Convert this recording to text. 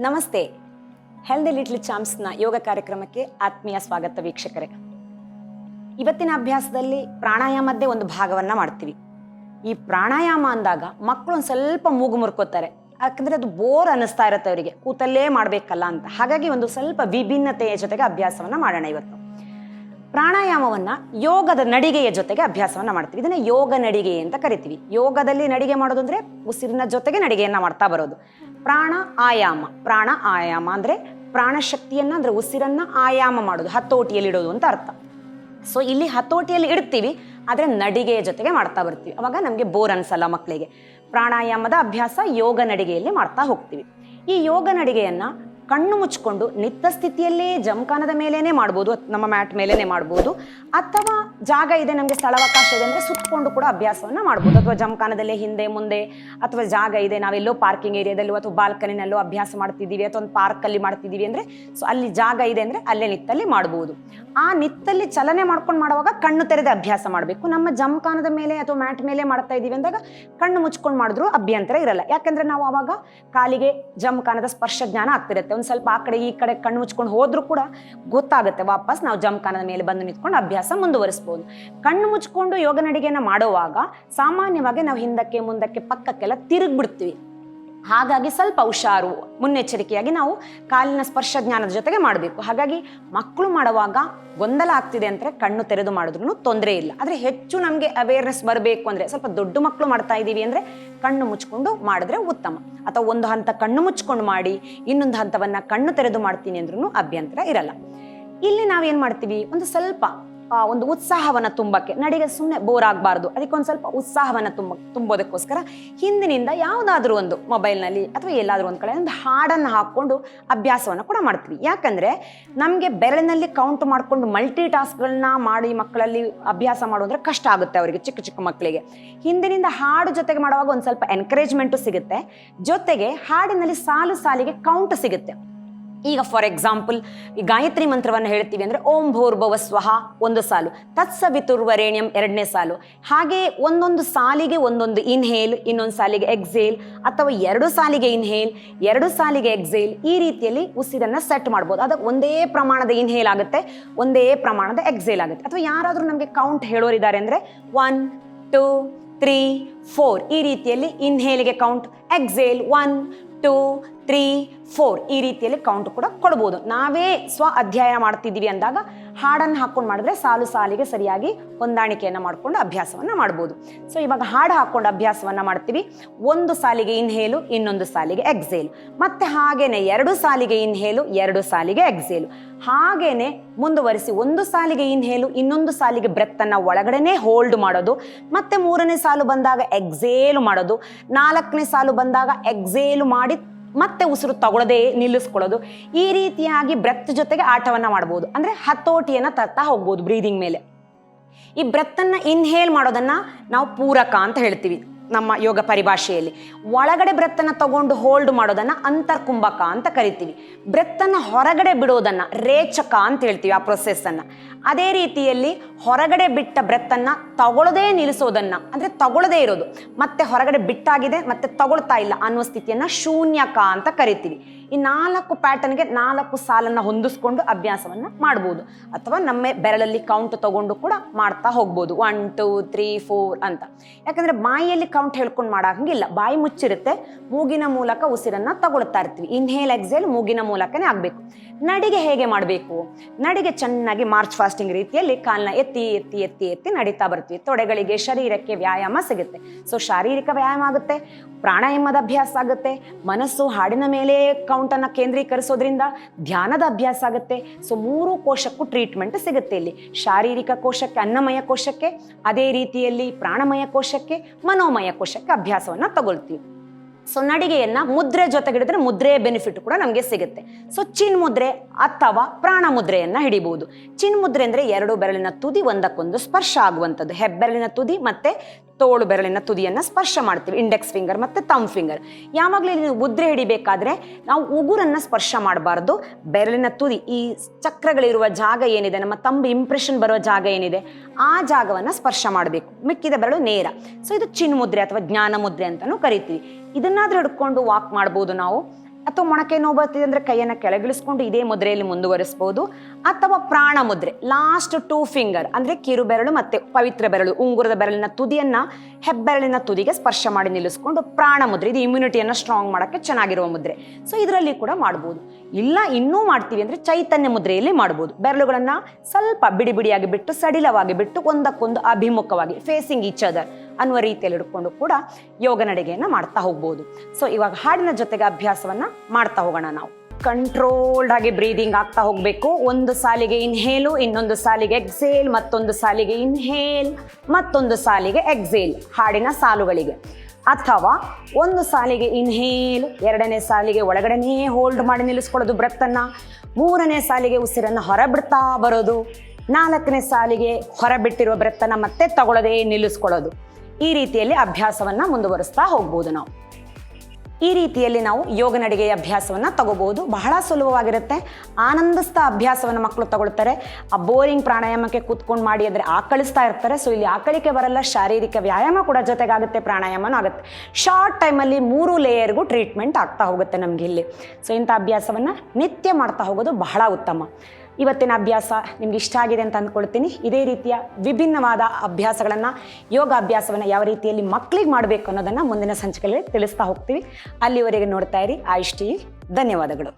ನಮಸ್ತೆ. Healthy little ಚಾಮ್ಸ್ನ ಯೋಗ ಕಾರ್ಯಕ್ರಮಕ್ಕೆ ಆತ್ಮೀಯ ಸ್ವಾಗತ ವೀಕ್ಷಕರೇ. ಇವತ್ತಿನ ಅಭ್ಯಾಸದಲ್ಲಿ ಪ್ರಾಣಾಯಾಮದ್ದೇ ಒಂದು ಭಾಗವನ್ನು ಮಾಡ್ತೀವಿ. ಈ ಪ್ರಾಣಾಯಾಮ ಅಂದಾಗ ಮಕ್ಕಳು ಒಂದು ಸ್ವಲ್ಪ ಮೂಗು ಮುರ್ಕೋತಾರೆ. ಯಾಕಂದರೆ ಅದು ಬೋರ್ ಅನ್ನಿಸ್ತಾ ಇರುತ್ತೆ ಅವರಿಗೆ. ಕೂತಲ್ಲೇ ಮಾಡಬೇಕಲ್ಲ ಅಂತ. ಹಾಗಾಗಿ ಒಂದು ಸ್ವಲ್ಪ ವಿಭಿನ್ನತೆಯ ಜೊತೆಗೆ ಅಭ್ಯಾಸವನ್ನು ಮಾಡೋಣ ಇವತ್ತು. ಪ್ರಾಣಾಯಾಮವನ್ನು ಯೋಗದ ನಡಿಗೆಯ ಜೊತೆಗೆ ಅಭ್ಯಾಸವನ್ನು ಮಾಡ್ತೀವಿ. ಇದನ್ನು ಯೋಗ ನಡಿಗೆ ಅಂತ ಕರಿತೀವಿ. ಯೋಗದಲ್ಲಿ ನಡಿಗೆ ಮಾಡೋದು ಅಂದರೆ ಉಸಿರಿನ ಜೊತೆಗೆ ನಡಿಗೆಯನ್ನು ಮಾಡ್ತಾ ಬರೋದು. ಪ್ರಾಣ ಆಯಾಮ. ಪ್ರಾಣ ಆಯಾಮ ಅಂದ್ರೆ ಪ್ರಾಣಶಕ್ತಿಯನ್ನು ಅಂದರೆ ಉಸಿರನ್ನ ಆಯಾಮ ಮಾಡೋದು, ಹತೋಟಿಯಲ್ಲಿ ಇಡೋದು ಅಂತ ಅರ್ಥ. ಸೊ ಇಲ್ಲಿ ಹತೋಟಿಯಲ್ಲಿ ಇಡ್ತೀವಿ, ಆದರೆ ನಡಿಗೆಯ ಜೊತೆಗೆ ಮಾಡ್ತಾ ಬರ್ತೀವಿ. ಅವಾಗ ನಮಗೆ ಬೋರ್ ಅನ್ಸಲ್ಲ ಮಕ್ಕಳಿಗೆ ಪ್ರಾಣಾಯಾಮದ ಅಭ್ಯಾಸ ಯೋಗ ನಡಿಗೆಯಲ್ಲಿ ಮಾಡ್ತಾ ಹೋಗ್ತೀವಿ. ಈ ಯೋಗ ನಡಿಗೆಯನ್ನ ಕಣ್ಣು ಮುಚ್ಕೊಂಡು ನಿತ್ತ ಸ್ಥಿತಿಯಲ್ಲೇ ಜಮಖಾನದ ಮೇಲೇನೆ ಮಾಡ್ಬೋದು ನಮ್ಮ ಮ್ಯಾಟ್ ಮೇಲೇನೆ ಮಾಡ್ಬೋದು, ಅಥವಾ ಜಾಗ ಇದೆ, ನಮಗೆ ಸ್ಥಳಾವಕಾಶ ಇದೆ ಅಂದರೆ ಸುತ್ತಕೊಂಡು ಕೂಡ ಅಭ್ಯಾಸವನ್ನು ಮಾಡ್ಬೋದು. ಅಥವಾ ಜಮಖಾನದಲ್ಲೇ ಹಿಂದೆ ಮುಂದೆ, ಅಥವಾ ಜಾಗ ಇದೆ, ನಾವೆಲ್ಲೋ ಪಾರ್ಕಿಂಗ್ ಏರಿಯಾದಲ್ಲೂ ಅಥವಾ ಬಾಲ್ಕನಿನಲ್ಲೋ ಅಭ್ಯಾಸ ಮಾಡ್ತಿದ್ದೀವಿ, ಅಥವಾ ಒಂದು ಪಾರ್ಕಲ್ಲಿ ಮಾಡ್ತಿದ್ದೀವಿ ಅಂದರೆ ಸೊ ಅಲ್ಲಿ ಜಾಗ ಇದೆ ಅಂದರೆ ಅಲ್ಲೇ ನಿತ್ತಲ್ಲಿ ಮಾಡ್ಬೋದು. ಆ ನಿತ್ತಲ್ಲಿ ಚಲನೆ ಮಾಡ್ಕೊಂಡು ಮಾಡುವಾಗ ಕಣ್ಣು ತೆರೆದ ಅಭ್ಯಾಸ ಮಾಡಬೇಕು. ನಮ್ಮ ಜಮಖಾನದ ಮೇಲೆ ಅಥವಾ ಮ್ಯಾಟ್ ಮೇಲೆ ಮಾಡ್ತಾ ಇದ್ದೀವಿ ಅಂದಾಗ ಕಣ್ಣು ಮುಚ್ಕೊಂಡು ಮಾಡಿದ್ರು ಅಭ್ಯಂತರ ಇರಲ್ಲ. ಯಾಕಂದ್ರೆ ನಾವು ಅವಾಗ ಕಾಲಿಗೆ ಜಮಖಾನದ ಸ್ಪರ್ಶ ಜ್ಞಾನ ಆಗ್ತಿರುತ್ತೆ. ಒಂದು ಸ್ವಲ್ಪ ಆ ಕಡೆ ಈ ಕಡೆ ಕಣ್ಣು ಮುಚ್ಕೊಂಡು ಹೋದ್ರೂ ಕೂಡ ಗೊತ್ತಾಗುತ್ತೆ. ವಾಪಸ್ ನಾವು ಜಮಖಾನದ ಮೇಲೆ ಬಂದು ನಿಂತ್ಕೊಂಡು ಅಭ್ಯಾಸ ಮುಂದುವರಿಸ್ಬೋದು. ಕಣ್ಣು ಮುಚ್ಕೊಂಡು ಯೋಗ ನಡಿಗೆನ ಮಾಡುವಾಗ ಸಾಮಾನ್ಯವಾಗಿ ನಾವು ಹಿಂದಕ್ಕೆ ಮುಂದಕ್ಕೆ ಪಕ್ಕಕ್ಕೆಲ್ಲ ತಿರುಗ್ಬಿಡ್ತೀವಿ. ಹಾಗಾಗಿ ಸ್ವಲ್ಪ ಹುಷಾರು. ಮುನ್ನೆಚ್ಚರಿಕೆಯಾಗಿ ನಾವು ಕಾಲಿನ ಸ್ಪರ್ಶ ಜ್ಞಾನದ ಜೊತೆಗೆ ಮಾಡಬೇಕು. ಹಾಗಾಗಿ ಮಕ್ಕಳು ಮಾಡುವಾಗ ಗೊಂದಲ ಆಗ್ತಿದೆ ಅಂದರೆ ಕಣ್ಣು ತೆರೆದು ಮಾಡಿದ್ರು ತೊಂದರೆ ಇಲ್ಲ. ಆದರೆ ಹೆಚ್ಚು ನಮಗೆ ಅವೇರ್ನೆಸ್ ಬರಬೇಕು ಅಂದರೆ, ಸ್ವಲ್ಪ ದೊಡ್ಡ ಮಕ್ಕಳು ಮಾಡ್ತಾ ಇದ್ದೀವಿ ಅಂದರೆ ಕಣ್ಣು ಮುಚ್ಕೊಂಡು ಮಾಡಿದ್ರೆ ಉತ್ತಮ. ಅಥವಾ ಒಂದು ಹಂತ ಕಣ್ಣು ಮುಚ್ಕೊಂಡು ಮಾಡಿ, ಇನ್ನೊಂದು ಹಂತವನ್ನು ಕಣ್ಣು ತೆರೆದು ಮಾಡ್ತೀನಿ ಅಂದ್ರೂ ಅಭ್ಯಂತರ ಇರಲ್ಲ. ಇಲ್ಲಿ ನಾವೇನು ಮಾಡ್ತೀವಿ? ಒಂದು ಸ್ವಲ್ಪ ಒಂದು ಉತ್ಸಾಹವನ್ನು ತುಂಬಕ್ಕೆ. ನಡಿಗೆ ಸುಮ್ಮನೆ ಬೋರ್ ಆಗಬಾರ್ದು. ಅದಕ್ಕೊಂದು ಸ್ವಲ್ಪ ಉತ್ಸಾಹವನ್ನು ತುಂಬ, ತುಂಬೋದಕ್ಕೋಸ್ಕರ ಹಿಂದಿನಿಂದ ಯಾವುದಾದ್ರೂ ಒಂದು ಮೊಬೈಲ್ನಲ್ಲಿ ಅಥವಾ ಎಲ್ಲಾದರೂ ಒಂದು ಕಡೆ ಒಂದು ಹಾಡನ್ನು ಹಾಕ್ಕೊಂಡು ಅಭ್ಯಾಸವನ್ನು ಕೂಡ ಮಾಡ್ತೀವಿ. ಯಾಕಂದರೆ ನಮಗೆ ಬೆರಳಿನಲ್ಲಿ ಕೌಂಟ್ ಮಾಡಿಕೊಂಡು ಮಲ್ಟಿ ಟಾಸ್ಕ್ಗಳನ್ನ ಮಾಡಿ ಮಕ್ಕಳಲ್ಲಿ ಅಭ್ಯಾಸ ಮಾಡೋದ್ರೆ ಕಷ್ಟ ಆಗುತ್ತೆ ಅವರಿಗೆ, ಚಿಕ್ಕ ಚಿಕ್ಕ ಮಕ್ಕಳಿಗೆ. ಹಿಂದಿನಿಂದ ಹಾಡು ಜೊತೆಗೆ ಮಾಡುವಾಗ ಒಂದು ಸ್ವಲ್ಪ ಎನ್ಕರೇಜ್ಮೆಂಟು ಸಿಗುತ್ತೆ. ಜೊತೆಗೆ ಹಾಡಿನಲ್ಲಿ ಸಾಲು ಸಾಲಿಗೆ ಕೌಂಟ್ ಸಿಗುತ್ತೆ. ಈಗ ಫಾರ್ ಎಕ್ಸಾಂಪಲ್ ಈ ಗಾಯತ್ರಿ ಮಂತ್ರವನ್ನು ಹೇಳ್ತೀವಿ ಅಂದರೆ ಓಂ ಭೋರ್ಭವ ಸ್ವಹ ಒಂದು ಸಾಲು ತತ್ಸವಿತುರ್ವರೇಣ್ಯಂ ಎರಡನೇ ಸಾಲು. ಹಾಗೆ ಒಂದೊಂದು ಸಾಲಿಗೆ ಒಂದೊಂದು ಇನ್ಹೇಲ್ ಇನ್ನೊಂದು ಸಾಲಿಗೆ ಎಕ್ಸೇಲ್ ಅಥವಾ ಎರಡು ಸಾಲಿಗೆ ಇನ್ಹೇಲ್ ಎರಡು ಸಾಲಿಗೆ ಎಕ್ಸೇಲ್ ಈ ರೀತಿಯಲ್ಲಿ ಉಸಿರನ್ನು ಸೆಟ್ ಮಾಡ್ಬೋದು. ಅದಕ್ಕೆ ಒಂದೇ ಪ್ರಮಾಣದ ಇನ್ಹೇಲ್ ಆಗುತ್ತೆ, ಒಂದೇ ಪ್ರಮಾಣದ ಎಕ್ಸೇಲ್ ಆಗುತ್ತೆ. ಅಥವಾ ಯಾರಾದರೂ ನಮಗೆ ಕೌಂಟ್ ಹೇಳೋರಿದ್ದಾರೆ ಅಂದರೆ ಒನ್ ಟೂ ತ್ರೀ ಫೋರ್ ಈ ರೀತಿಯಲ್ಲಿ ಇನ್ಹೇಲ್ಗೆ count exhale one two three four ಈ ರೀತಿಯಲ್ಲಿ ಕೌಂಟ್ ಕೂಡ ಕೊಡ್ಬೋದು. ನಾವೇ ಸ್ವ ಅಧ್ಯಯನ ಮಾಡ್ತಿದ್ದೀವಿ ಅಂದಾಗ ಹಾಡನ್ನು ಹಾಕ್ಕೊಂಡು ಮಾಡಿದ್ರೆ ಸಾಲು ಸಾಲಿಗೆ ಸರಿಯಾಗಿ ಹೊಂದಾಣಿಕೆಯನ್ನು ಮಾಡಿಕೊಂಡು ಅಭ್ಯಾಸವನ್ನು ಮಾಡ್ಬೋದು. ಸೊ ಇವಾಗ ಹಾಡು ಹಾಕೊಂಡು ಅಭ್ಯಾಸವನ್ನು ಮಾಡ್ತೀವಿ. ಒಂದು ಸಾಲಿಗೆ ಇನ್ಹೇಲು ಇನ್ನೊಂದು ಸಾಲಿಗೆ ಎಕ್ಸೇಲು ಮತ್ತೆ ಹಾಗೇನೆ ಎರಡು ಸಾಲಿಗೆ ಇನ್ಹೇಲು ಎರಡು ಸಾಲಿಗೆ ಎಕ್ಸೇಲು ಹಾಗೇನೆ ಮುಂದುವರಿಸಿ ಒಂದು ಸಾಲಿಗೆ ಇನ್ಹೇಲು ಇನ್ನೊಂದು ಸಾಲಿಗೆ ಬ್ರೆತ್ತನ್ನು ಒಳಗಡೆನೇ ಹೋಲ್ಡ್ ಮಾಡೋದು. ಮತ್ತೆ ಮೂರನೇ ಸಾಲು ಬಂದಾಗ ಎಕ್ಸೇಲು ಮಾಡೋದು. ನಾಲ್ಕನೇ ಸಾಲು ಬಂದಾಗ ಎಕ್ಸೇಲು ಮಾಡಿ ಮತ್ತೆ ಉಸಿರು ತಗೊಳ್ಳದೆ ನಿಲ್ಲಿಸ್ಕೊಳ್ಳೋದು. ಈ ರೀತಿಯಾಗಿ ಬ್ರೆತ್ ಜೊತೆಗೆ ಆಟವನ್ನ ಮಾಡ್ಬೋದು. ಅಂದ್ರೆ ಹತೋಟಿಯನ್ನ ತರ್ತಾ ಹೋಗ್ಬೋದು ಬ್ರೀದಿಂಗ್ ಮೇಲೆ. ಈ ಬ್ರೆತ್ತನ್ನು ಇನ್ಹೇಲ್ ಮಾಡೋದನ್ನ ನಾವು ಪೂರಕ ಅಂತ ಹೇಳ್ತೀವಿ ನಮ್ಮ ಯೋಗ ಪರಿಭಾಷೆಯಲ್ಲಿ. ಒಳಗಡೆ ಬ್ರೆತ್ತನ್ನು ತಗೊಂಡು ಹೋಲ್ಡ್ ಮಾಡೋದನ್ನ ಅಂತರ್ಕುಂಭಕ ಅಂತ ಕರಿತೀವಿ. ಬ್ರೆತ್ತನ್ನು ಹೊರಗಡೆ ಬಿಡೋದನ್ನ ರೇಚಕ ಅಂತ ಹೇಳ್ತೀವಿ ಆ ಪ್ರೊಸೆಸ್ ಅನ್ನ. ಅದೇ ರೀತಿಯಲ್ಲಿ ಹೊರಗಡೆ ಬಿಟ್ಟ ಬ್ರೆತ್ತನ್ನ ತಗೊಳ್ಳದೇ ನಿಲ್ಲಿಸೋದನ್ನ, ಅಂದ್ರೆ ತಗೊಳ್ಳದೇ ಇರೋದು. ಮತ್ತೆ ಹೊರಗಡೆ ಬಿಟ್ಟಾಗಿದೆ, ಮತ್ತೆ ತಗೊಳ್ತಾ ಇಲ್ಲ ಅನ್ನುವ ಸ್ಥಿತಿಯನ್ನ ಶೂನ್ಯಕ ಅಂತ ಕರಿತೀವಿ. ಈ ನಾಲ್ಕು ಪ್ಯಾಟರ್ನ್ಗೆ ನಾಲ್ಕು ಸಾಲನ್ನು ಹೊಂದಿಸ್ಕೊಂಡು ಅಭ್ಯಾಸವನ್ನು ಮಾಡ್ಬೋದು. ಅಥವಾ ನಮ್ಮ ಬೆರಳಲ್ಲಿ ಕೌಂಟ್ ತಗೊಂಡು ಕೂಡ ಮಾಡ್ತಾ ಹೋಗ್ಬೋದು. ಒನ್ ಟೂ ತ್ರೀ ಫೋರ್ ಅಂತ. ಯಾಕಂದರೆ ಬಾಯಿಯಲ್ಲಿ ಕೌಂಟ್ ಹೇಳ್ಕೊಂಡು ಮಾಡಂಗಿಲ್ಲ. ಬಾಯಿ ಮುಚ್ಚಿರುತ್ತೆ. ಮೂಗಿನ ಮೂಲಕ ಉಸಿರನ್ನು ತಗೊಳ್ತಾ ಇರ್ತೀವಿ. ಇನ್ಹೇಲ್ ಎಕ್ಸೇಲ್ ಮೂಗಿನ ಮೂಲಕನೇ ಆಗಬೇಕು. ನಡಿಗೆ ಹೇಗೆ ಮಾಡಬೇಕು? ನಡಿಗೆ ಚೆನ್ನಾಗಿ ಮಾರ್ಚ್ ಫಾಸ್ಟಿಂಗ್ ರೀತಿಯಲ್ಲಿ ಕಾಲನ್ನ ಎತ್ತಿ ಎತ್ತಿ ಎತ್ತಿ ಎತ್ತಿ ನಡೀತಾ ಬರ್ತೀವಿ. ತೊಡೆಗಳಿಗೆ ಶರೀರಕ್ಕೆ ವ್ಯಾಯಾಮ ಸಿಗುತ್ತೆ. ಸೊ ಶಾರೀರಿಕ ವ್ಯಾಯಾಮ ಆಗುತ್ತೆ. ಪ್ರಾಣಾಯಾಮದ ಅಭ್ಯಾಸ ಆಗುತ್ತೆ. ಮನಸ್ಸು ಹಾಡಿನ ಮೇಲೆ ಕೌಂಟನ್ನು ಕೇಂದ್ರೀಕರಿಸೋದ್ರಿಂದ ಧ್ಯಾನದ ಅಭ್ಯಾಸ ಆಗುತ್ತೆ. ಸೊ ಮೂರು ಕೋಶಕ್ಕೂ ಟ್ರೀಟ್ಮೆಂಟ್ ಸಿಗುತ್ತೆ ಇಲ್ಲಿ. ಶಾರೀರಿಕ ಕೋಶಕ್ಕೆ, ಅನ್ನಮಯ ಕೋಶಕ್ಕೆ, ಅದೇ ರೀತಿಯಲ್ಲಿ ಪ್ರಾಣಮಯ ಕೋಶಕ್ಕೆ, ಮನೋಮಯ ಕೋಶಕ್ಕೆ ಅಭ್ಯಾಸವನ್ನು ತಗೊಳ್ತೀವಿ. ಸೊ ನಡಿಗೆಯನ್ನ ಮುದ್ರೆ ಜೊತೆಗಿಡಿದ್ರೆ ಮುದ್ರೆ ಬೆನಿಫಿಟ್ ಕೂಡ ನಮಗೆ ಸಿಗುತ್ತೆ. ಸೊ ಚಿನ್ ಮುದ್ರೆ ಅಥವಾ ಪ್ರಾಣ ಮುದ್ರೆಯನ್ನ ಹಿಡಿಬಹುದು ಚಿನ್ ಮುದ್ರೆ ಅಂದ್ರೆ ಎರಡು ಬೆರಳಿನ ತುದಿ ಒಂದಕ್ಕೊಂದು ಸ್ಪರ್ಶ ಆಗುವಂಥದ್ದು. ಹೆಬ್ಬೆರಳಿನ ತುದಿ ಮತ್ತೆ ತೋಳು ಬೆರಳಿನ ತುದಿಯನ್ನು ಸ್ಪರ್ಶ ಮಾಡ್ತೀವಿ. ಇಂಡೆಕ್ಸ್ ಫಿಂಗರ್ ಮತ್ತು ತಮ್ ಫಿಂಗರ್ ಯಾವಾಗಲೂ ಇಲ್ಲಿ ಮುದ್ರೆ ಹಿಡಿಬೇಕಾದ್ರೆ ನಾವು ಉಗುರನ್ನು ಸ್ಪರ್ಶ ಮಾಡಬಾರ್ದು. ಬೆರಳಿನ ತುದಿ, ಈ ಚಕ್ರಗಳಿರುವ ಜಾಗ ಏನಿದೆ, ನಮ್ಮ ತಂಬ ಇಂಪ್ರೆಷನ್ ಬರುವ ಜಾಗ ಏನಿದೆ, ಆ ಜಾಗವನ್ನು ಸ್ಪರ್ಶ ಮಾಡಬೇಕು. ಮಿಕ್ಕಿದ ಬೆರಳು ನೇರ. ಸೊ ಇದು ಚಿನ್ ಮುದ್ರೆ ಅಥವಾ ಜ್ಞಾನ ಮುದ್ರೆ ಅಂತಲೂ ಕರಿತೀವಿ. ಇದನ್ನಾದರೂ ಹಿಡ್ಕೊಂಡು ವಾಕ್ ಮಾಡ್ಬೋದು ನಾವು. ಅಥವಾ ಮೊಣಕೆ ನೋವು ಬರ್ತಿದೆ ಅಂದರೆ ಕೈಯನ್ನು ಕೆಳಗಿಳಿಸ್ಕೊಂಡು ಇದೇ ಮುದ್ರೆಯಲ್ಲಿ ಮುಂದುವರಿಸ್ಬೋದು. ಅಥವಾ ಪ್ರಾಣ ಮುದ್ರೆ ಲಾಸ್ಟ್ ಟೂ ಫಿಂಗರ್ ಅಂದರೆ ಕಿರು ಬೆರಳು ಮತ್ತು ಪವಿತ್ರ ಬೆರಳು, ಉಂಗುರದ ಬೆರಳಿನ ತುದಿಯನ್ನು, ಹೆಬ್ಬೆರಳಿನ ತುದಿಗೆ ಸ್ಪರ್ಶ ಮಾಡಿ ನಿಲ್ಲಿಸ್ಕೊಂಡು ಪ್ರಾಣ ಮುದ್ರೆ, ಇದು ಇಮ್ಯುನಿಟಿಯನ್ನು ಸ್ಟ್ರಾಂಗ್ ಮಾಡೋಕ್ಕೆ ಚೆನ್ನಾಗಿರುವ ಮುದ್ರೆ. ಸೊ ಇದರಲ್ಲಿ ಕೂಡ ಮಾಡ್ಬೋದು. ಇಲ್ಲ, ಇನ್ನೂ ಮಾಡ್ತೀವಿ ಅಂದರೆ ಚೈತನ್ಯ ಮುದ್ರೆಯಲ್ಲಿ ಮಾಡ್ಬೋದು. ಬೆರಳುಗಳನ್ನು ಸ್ವಲ್ಪ ಬಿಡಿ ಬಿಡಿಯಾಗಿ ಬಿಟ್ಟು, ಸಡಿಲವಾಗಿ ಬಿಟ್ಟು, ಒಂದಕ್ಕೊಂದು ಅಭಿಮುಖವಾಗಿ ಫೇಸಿಂಗ್ ಈಚ್ ಅದರ್ ಅನ್ನುವ ರೀತಿಯಲ್ಲಿ ಹಿಡ್ಕೊಂಡು ಕೂಡ ಯೋಗ ನಡಿಗೆಯನ್ನು ಮಾಡ್ತಾ ಹೋಗ್ಬೋದು. ಸೊ ಇವಾಗ ಹಾಡಿನ ಜೊತೆಗೆ ಅಭ್ಯಾಸವನ್ನು ಮಾಡ್ತಾ ಹೋಗೋಣ ನಾವು. ಕಂಟ್ರೋಲ್ಡ್ ಆಗಿ ಬ್ರೀದಿಂಗ್ ಆಗ್ತಾ ಹೋಗಬೇಕು. ಒಂದು ಸಾಲಿಗೆ ಇನ್ಹೇಲು ಇನ್ನೊಂದು ಸಾಲಿಗೆ ಎಕ್ಸೇಲ್ ಮತ್ತೊಂದು ಸಾಲಿಗೆ ಇನ್ಹೇಲ್ ಮತ್ತೊಂದು ಸಾಲಿಗೆ ಎಕ್ಸೇಲ್ ಹಾಡಿನ ಸಾಲುಗಳಿಗೆ. ಅಥವಾ ಒಂದು ಸಾಲಿಗೆ ಇನ್ಹೇಲ್ ಎರಡನೇ ಸಾಲಿಗೆ ಒಳಗಡೆನೇ ಹೋಲ್ಡ್ ಮಾಡಿ ನಿಲ್ಲಿಸ್ಕೊಳ್ಳೋದು ಬ್ರೆತ್ತನ್ನು ಮೂರನೇ ಸಾಲಿಗೆ ಉಸಿರನ್ನು ಹೊರಬಿಡ್ತಾ ಬರೋದು. ನಾಲ್ಕನೇ ಸಾಲಿಗೆ ಹೊರಬಿಟ್ಟಿರುವ ಬ್ರೆತ್ತನ್ನು ಮತ್ತೆ ತಗೊಳ್ಳೋದೇ ನಿಲ್ಲಿಸ್ಕೊಳ್ಳೋದು. ಈ ರೀತಿಯಲ್ಲಿ ಅಭ್ಯಾಸವನ್ನು ಮುಂದುವರಿಸ್ತಾ ಹೋಗ್ಬೋದು ನಾವು. ಈ ರೀತಿಯಲ್ಲಿ ನಾವು ಯೋಗ ನಡಿಗೆಯ ಅಭ್ಯಾಸವನ್ನು ತಗೋಬಹುದು ಬಹಳ ಸುಲಭವಾಗಿರುತ್ತೆ. ಆನಂದಿಸ್ತಾ ಅಭ್ಯಾಸವನ್ನು ಮಕ್ಕಳು ತಗೊಳ್ತಾರೆ. ಆ ಬೋರಿಂಗ್ ಪ್ರಾಣಾಯಾಮಕ್ಕೆ ಕೂತ್ಕೊಂಡು ಮಾಡಿ ಅಂದರೆ ಆಕಳಿಸ್ತಾ ಇರ್ತಾರೆ. ಸೊ ಇಲ್ಲಿ ಆಕಳಿಕೆ ಬರಲ್ಲ, ಶಾರೀರಿಕ ವ್ಯಾಯಾಮ ಕೂಡ ಜೊತೆಗಾಗುತ್ತೆ, ಪ್ರಾಣಾಯಾಮನೂ ಆಗುತ್ತೆ. ಶಾರ್ಟ್ ಟೈಮಲ್ಲಿ ಮೂರು ಲೇಯರ್ಗೂ ಟ್ರೀಟ್ಮೆಂಟ್ ಆಗ್ತಾ ಹೋಗುತ್ತೆ ನಮಗೆ ಇಲ್ಲಿ. ಸೊ ಇಂಥ ಅಭ್ಯಾಸವನ್ನು ನಿತ್ಯ ಮಾಡ್ತಾ ಹೋಗೋದು ಬಹಳ ಉತ್ತಮ. ಇವತ್ತಿನ ಅಭ್ಯಾಸ ನಿಮ್ಗೆ ಇಷ್ಟ ಆಗಿದೆ ಅಂತ ಅಂದ್ಕೊಳ್ತೀನಿ. ಇದೇ ರೀತಿಯ ವಿಭಿನ್ನವಾದ ಅಭ್ಯಾಸಗಳನ್ನು ಯೋಗ ಅಭ್ಯಾಸವನ್ನು ಯಾವ ರೀತಿಯಲ್ಲಿ ಮಕ್ಕಳಿಗೆ ಮಾಡಬೇಕು ಅನ್ನೋದನ್ನು ಮುಂದಿನ ಸಂಚಿಕೆಯಲ್ಲಿ ತಿಳಿಸ್ತಾ ಹೋಗ್ತೀವಿ. ಅಲ್ಲಿವರೆಗೆ ನೋಡ್ತಾ ಇರಿ. ಆಯುಷ್ ಟಿ ಧನ್ಯವಾದಗಳು.